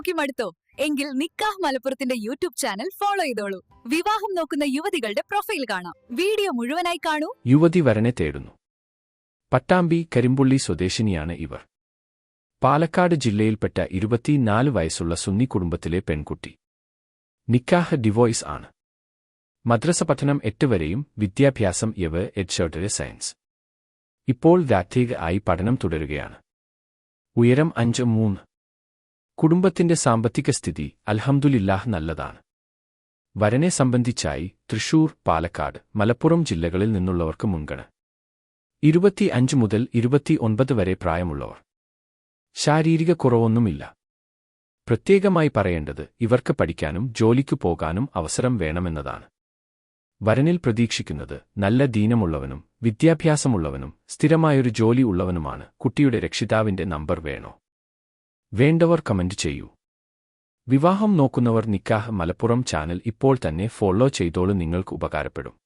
നോക്കി മടുത്തോ എങ്കിൽ നിക്കാഹ് മലപ്പുറത്തിന്റെ യൂട്യൂബ് ചാനൽ ഫോളോ ചെയ്തോളൂ. വിവാഹം നോക്കുന്ന യുവതികളുടെ പ്രൊഫൈൽ കാണാം. വീഡിയോ മുഴുവനായി കാണൂ. യുവതി വരനെ തേടുന്നു. പട്ടാമ്പി കരിമ്പുള്ളി സ്വദേശിനിയാണ് ഇവർ. പാലക്കാട് ജില്ലയിൽപ്പെട്ട ഇരുപത്തിനാല് വയസ്സുള്ള സുന്നി കുടുംബത്തിലെ പെൺകുട്ടി. നിക്കാഹ് ഡിവോയ്സ് ആണ്. മദ്രസ പഠനം എട്ട് വരെയും വിദ്യാഭ്യാസം യവ് എഡ്ഷോട്ടറി സയൻസ്. ഇപ്പോൾ ദാത്വിക ആയി പഠനം തുടരുകയാണ്. ഉയരം അഞ്ച് മൂന്ന്. കുടുംബത്തിന്റെ സാമ്പത്തിക സ്ഥിതി അൽഹംദുലില്ലാഹ് നല്ലതാണ്. വരനെ സംബന്ധിച്ചായി തൃശൂർ പാലക്കാട് മലപ്പുറം ജില്ലകളിൽ നിന്നുള്ളവർക്ക് മുൻഗണ ഇരുപത്തി അഞ്ച് മുതൽ ഇരുപത്തി ഒൻപത് വരെ പ്രായമുള്ളവർ. ശാരീരിക കുറവൊന്നുമില്ല. പ്രത്യേകമായി പറയേണ്ടത് ഇവർക്ക് പഠിക്കാനും ജോലിക്കു പോകാനും അവസരം വേണമെന്നതാണ്. വരനിൽ പ്രതീക്ഷിക്കുന്നത് നല്ല ദീനമുള്ളവനും വിദ്യാഭ്യാസമുള്ളവനും സ്ഥിരമായൊരു ജോലി ഉള്ളവനുമാണ് കുട്ടിയുടെ രക്ഷിതാവിന്റെ നമ്പർ വേണോ? വേണ്ടവർ കമന്റ് ചെയ്യൂ. വിവാഹം നോക്കുന്നവർ നിക്കാഹ് മലപ്പുറം ചാനൽ ഇപ്പോൾ തന്നെ ഫോളോ ചെയ്തോളൂ നിങ്ങൾക്ക് ഉപകാരപ്പെടും.